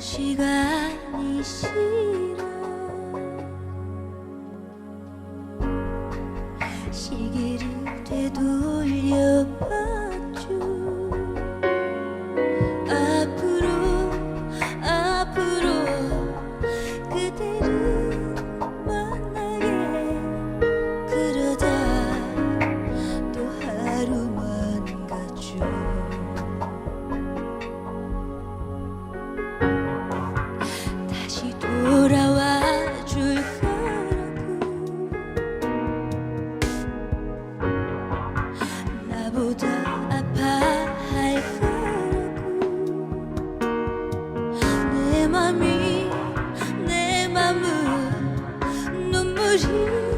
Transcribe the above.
시간이 싫어. 시기를 되돌려봤 나보다 아파할 거라고. 내 맘이 내 맘은 눈물이